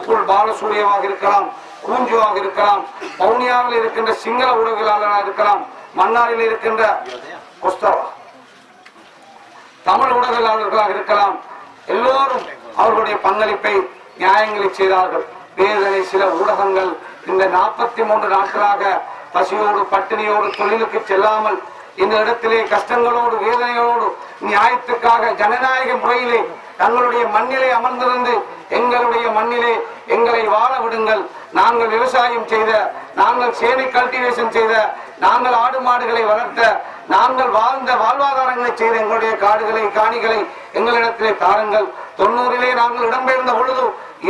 உப்புள் பாலசூரியவாக இருக்கலாம் கூஞ்சுவாக இருக்கலாம் பவுனியாவில் இருக்கின்ற சிங்கள உடவியலாளராக இருக்கலாம் மன்னாரில் இருக்கின்ற குஸ்தவா. தமிழ் உடவியலாளர்களாக இருக்கலாம் எல்லோரும் அவர்களுடைய பங்களிப்பை நியாயங்களை செய்தார்கள். வேதனை சில ஊடகங்கள் இந்த நாற்பத்தி மூன்று நாட்களாக பசியோடு பட்டினியோடு தொழிலுக்கு செல்லாமல் இந்த இடத்திலே கஷ்டங்களோடு வேதனையோடு நியாயத்துக்காக ஜனநாயக முறையிலே தங்களுடைய மண்ணிலே அமர்ந்திருந்து எங்களுடைய மண்ணிலே எங்களை வாழ விடுங்கள். நாங்கள் விவசாயம் செய்த நாங்கள் சேனை கல்டிவேஷன் செய்த நாங்கள் ஆடு மாடுகளை வளர்த்த நாங்கள் வாழ்ந்த வாழ்வாதாரங்களை செய்த எங்களுடைய காடுகளை காணிகளை எங்களிடத்திலே தாருங்கள். தொண்ணூறிலே நாங்கள் இடம்பெயர்ந்த பொழுது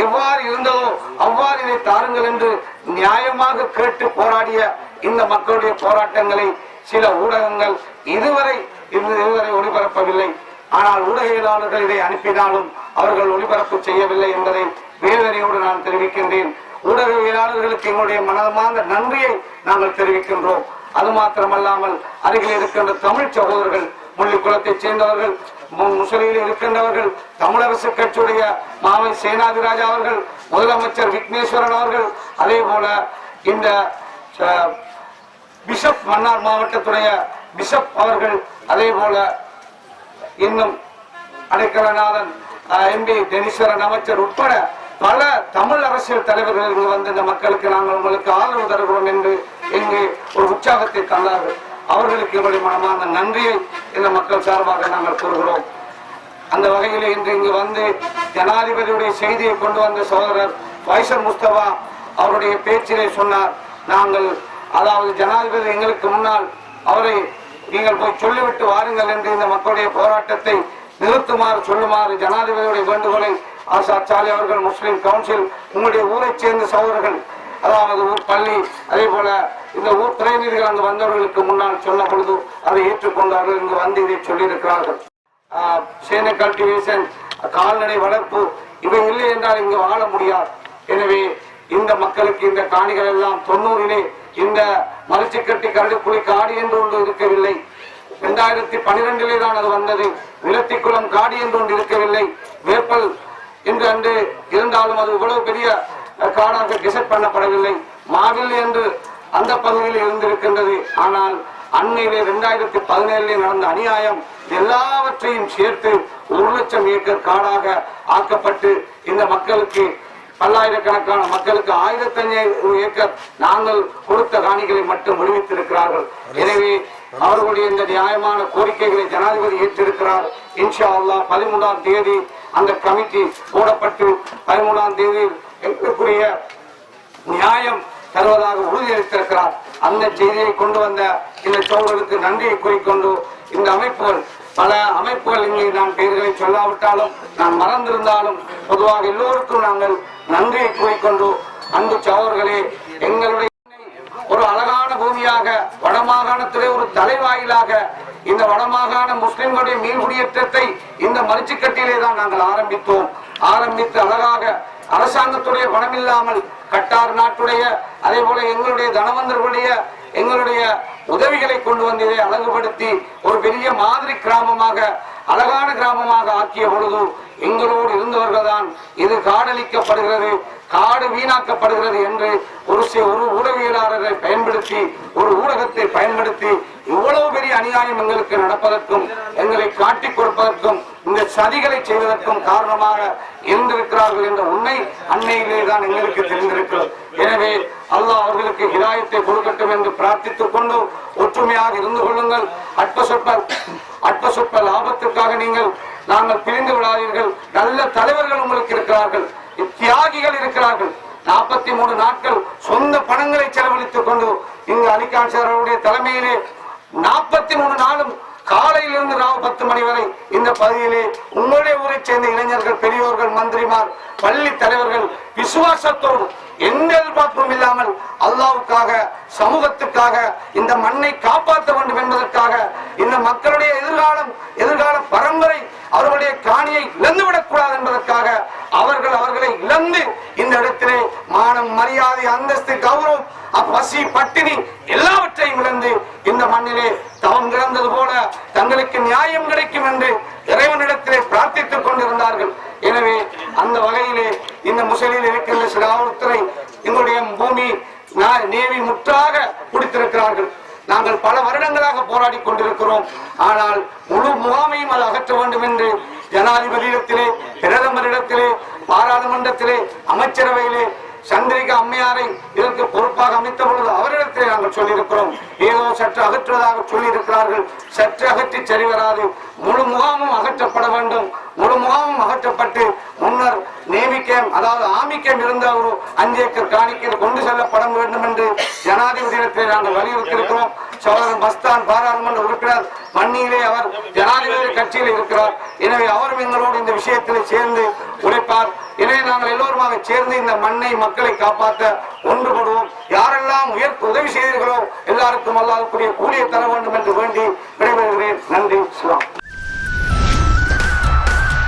எவ்வாறு இருந்ததோ அவ்வாறு இதை தாருங்கள் என்று நியாயமாக கேட்டு போராடிய இந்த மக்களுடைய போராட்டங்களை சில ஊடகங்கள் இதுவரை இதுவரை ஒளிபரப்பவில்லை. ஆனால் ஊடகவியலாளர்கள் இதை அனுப்பினாலும் அவர்கள் ஒளிபரப்பு செய்யவில்லை என்பதை வேதனையோடு நான் தெரிவிக்கின்றேன். ஊடகவியலாளர்களுக்கு எங்களுடைய மனமார்ந்த நன்றியை நாங்கள் தெரிவிக்கின்றோம். அது மாத்திரமல்லாமல் அருகில் இருக்கின்ற தமிழ் சகோதரர்கள் முள்ளிக்குளத்தைச் சேர்ந்தவர்கள் மு- முசலியில் இருக்கின்றவர்கள் தமிழரசு கட்சியுடைய மாவை சேனாதிராஜா அவர்கள் முதலமைச்சர் விக்னேஸ்வரன் அவர்கள் அதே போல இந்த பிஷப் மன்னார் மாவட்டத்துடைய பிஷப் அவர்கள் அதே போல இன்னும் அடைக்கலநாதன் எம்பி டெனிஸ்வரன் அமைச்சர் உட்பட பல தமிழ் அரசியல் தலைவர்கள் வந்து இந்த மக்களுக்கு நாங்கள் உங்களுக்கு ஆதரவு தருகிறோம் என்று இங்கு ஒரு உற்சாகத்தை தந்தார்கள். அவர்களுக்கு எங்களுடைய மனமான நன்றியை இந்த மக்கள் சார்பாக நாங்கள் கூறுகிறோம். அந்த வகையில் இன்று இங்கு வந்து ஜனாதிபதியுடைய செய்தியை கொண்டு வந்த சோதரர் வைசர் முஸ்தபா அவருடைய பேச்சிலே சொன்னார் நாங்கள் அதாவது ஜனாதிபதி எங்களுக்கு முன்னால் அவரை நீங்கள் போய் சொல்லிவிட்டு வாருங்கள் என்று இந்த மக்களுடைய போராட்டத்தை நிறுத்துமாறு சொல்லுமாறு ஜனாதிபதியுடைய வேண்டுகோளை ஆசாத் சாலி அவர்கள் முஸ்லிம் கவுன்சில் உங்களுடைய ஊரைச் சேர்ந்த சகோதரர்கள் அதாவது ஊர் பள்ளி அதே போல இந்த ஊர் பிரதிநிதிகள் அங்கு வந்தவர்களுக்கு முன்னால் சொன்ன பொழுது அதை ஏற்றுக்கொண்டார்கள் இங்கு வந்து இதை சொல்லியிருக்கிறார்கள். ஆஹ் சேனை கல்டிவேஷன் கால்நடை வளர்ப்பு இவை இல்லை என்றால் இங்கு வாழ முடியாது. எனவே இந்த மக்களுக்கு இந்த காணிகள் எல்லாம் தொண்ணூறிலே இந்த மரிச்சிக்கட்டி கரடுக்குழி காடு என்று ஒன்று இருக்கவில்லை. இரண்டாயிரத்தி பனிரெண்டிலே தான் அது வந்தது. நிலத்திக்குளம் காடு என்று ஒன்று இருக்கவில்லை. வேப்பல் என்று அன்று இருந்தாலும் அது இவ்வளவு பெரிய காடாக டிசைட் பண்ணப்படவில்லை. மாவில் என்று அந்த பகுதியில் இருந்திருக்கின்றது. ஆனால் அண்மையிலே இரண்டாயிரத்தி பதினேழுல நடந்த அநியாயம் எல்லாவற்றையும் சேர்த்து ஒரு லட்சம் ஏக்கர் காடாக ஆக்கப்பட்டு இந்த மக்களுக்கு பல்லாயிரக்கணக்கான மக்களுக்கு ஆயிரத்தி ஐநூறு ஏக்கர் நாங்கள் கொடுத்த காணிகளை மட்டும் விடுவித்திருக்கிறார்கள். எனவே அவர்களுடைய இந்த நியாயமான கோரிக்கைகளை ஜனாதிபதி ஏற்றிருக்கிறார். இன்ஷா அல்லாஹ் பதிமூன்றாம் தேதி அந்த கமிட்டி போடப்பட்டு பதிமூன்றாம் தேதி எங்களுக்குரிய நியாயம் தருவதாக உறுதியளித்திருக்கிறார். அந்த செய்தியை கொண்டு வந்த இந்த சோழர்களுக்கு நன்றியை கூறிக்கொண்டு இந்த அமைப்புகள் பல அமைப்புகள் இங்கே நான் பெயர்களை சொல்லாவிட்டாலும் நான் மறந்திருந்தாலும் பொதுவாக எல்லோருக்கும் நாங்கள் நன்றியை கூறிக்கொண்டு அன்பு சோழர்களே எங்களுடைய ஒரு அழகான பூமியாக வடமாகாணத்திலே ஒரு தலைவாயிலாக இந்த வடமாகாண முஸ்லிம்களுடைய மீள் குடியேற்றத்தை இந்த மலிச்சுக்கட்டிலே தான் நாங்கள் ஆரம்பித்தோம். ஆரம்பித்து அழகாக அரசாங்கத்துடைய பணம் இல்லாமல் கட்டார் நாட்டுடைய அதே போல எங்களுடைய தனவந்தர்களுடைய எங்களுடைய உதவிகளை கொண்டு வந்து இதை அழகுபடுத்தி ஒரு பெரிய மாதிரி கிராமமாக அழகான கிராமமாக ஆக்கிய பொழுது எங்களோடு இருந்தவர்கள் தான் இது காடழிக்கப்படுகிறது காடு வீணாக்கப்படுகிறது என்று ஒரு ஒரு ஊடகவியலாளரை பயன்படுத்தி ஒரு ஊடகத்தை பயன்படுத்தி இவ்வளவு பெரிய அநியாயம் எங்களுக்கு நடப்பதற்கும் எங்களை காட்டிக் கொடுப்பதற்கும் இந்த சதிகளை செய்வதற்கும் காரணமாக இருந்திருக்கிறார்கள் என்ற உண்மை அன்னையிலே தான் எங்களுக்கு தெரிந்திருக்கிறது. எனவே அல்லாஹ் அவர்களுக்கு ஹிதாயத்தை கொடுக்கட்டும் என்று பிரார்த்தித்துக் கொண்டு ஒற்றுமையாக இருந்து கொள்ளுங்கள். அற்ப சொற்ப அற்ப சொற்ப லாபத்திற்காக நீங்கள் நாங்கள் பிரிந்து விடாதீர்கள். நல்ல தலைவர்கள் உங்களுக்கு இருக்கிறார்கள். தியாகிகள் இருக்கிறார்கள். நாற்பத்தி மூணு நாட்கள் சொந்த பணங்களை செலவழித்துக் கொண்டு இங்கு அலிகான் சார் தலைமையிலே நாற்பத்தி மூணு நாளும் காலையிலிருந்து ராவு பத்து மணி வரை இந்த பகுதியிலே உங்களுடைய ஊரைச் சேர்ந்த இளைஞர்கள் பெரியோர்கள் மந்திரிமார் பள்ளி தலைவர்கள் விசுவாசத்தோடு எந்த எதிர்பார்ப்பும் இல்லாமல் அல்லாவுக்காக சமூகத்துக்காக இந்த மண்ணை காப்பாற்ற வேண்டும் என்பதற்காக இந்த மக்களுடைய எதிர்காலம் எதிர்கால பரம்பரை அவர்களுடைய காணியை இழந்துவிடக் கூடாது என்பதற்காக அவர்கள் அவர்களை இழந்து இந்த இடத்திலே மானம் மரியாதை அந்தஸ்து கௌரவம் பசி பட்டினி எல்லாவற்றையும் இழந்து இந்த மண்ணிலே தவம் கிடந்தது போல தங்களுக்கு நியாயம் கிடைக்கும் என்று இறைவனிடத்திலே பிரார்த்தித்துக் கொண்டிருந்தார்கள். எனவே அந்த வகையிலே இந்த முசலில் இருக்கின்ற சிலாவுத்தரை எங்களுடைய பூமி நேவி முற்றாக பிடித்திருக்கிறார்கள் நாங்கள் பல வருடங்களாக போராடி கொண்டிருக்கிறோம். ஆனால் முழு முகாமையும் அது அகற்ற வேண்டும் என்று ஜனாதிபதியிடத்திலே பிரதமரிடத்திலே பாராளுமன்றத்திலே அமைச்சரவையிலே சந்திரிகா அம்மையாரை இதற்கு பொறுப்பாக அமைத்த பொழுது அவரிடத்திலே நாங்கள் சொல்லியிருக்கிறோம். ஏதோ சற்று அகற்றுவதாக சொல்லியிருக்கிறார்கள். சற்று அகற்றி சரி வராது. முழு முகாமும் அகற்றப்பட வேண்டும். முழு முகாமும் அகற்றப்பட்டு முன்னர் நேவி அதாவது ஆமிக்கம் இருந்த ஒரு அஞ்சு ஏக்கர் காணிக்கையில் கொண்டு செல்லப்பட வேண்டும் என்று ஜனாதிபதியிடத்திலே நாங்கள் வலியுறுத்தியிருக்கிறோம். சோதரன் மஸ்தான் பாராளுமன்ற உறுப்பினர் மண்ணியிலே அவர் ஜனாதிபதி கட்சியில் இருக்கிறார். எனவே அவரும் எங்களோடு இந்த விஷயத்தில் சேர்ந்து உழைப்பார். எனவே நாங்கள் எல்லோருமாக சேர்ந்து இந்த மண்ணை மக்களை காப்பாற்ற ஒன்றுபடுவோம். யாரெல்லாம் உயர் உதவி செய்தீர்களோ எல்லாருக்கும் அல்லாதக்கூடிய கூலியை தர வேண்டும் என்று வேண்டி விடைபெறுகிறேன். நன்றி சுலாம்.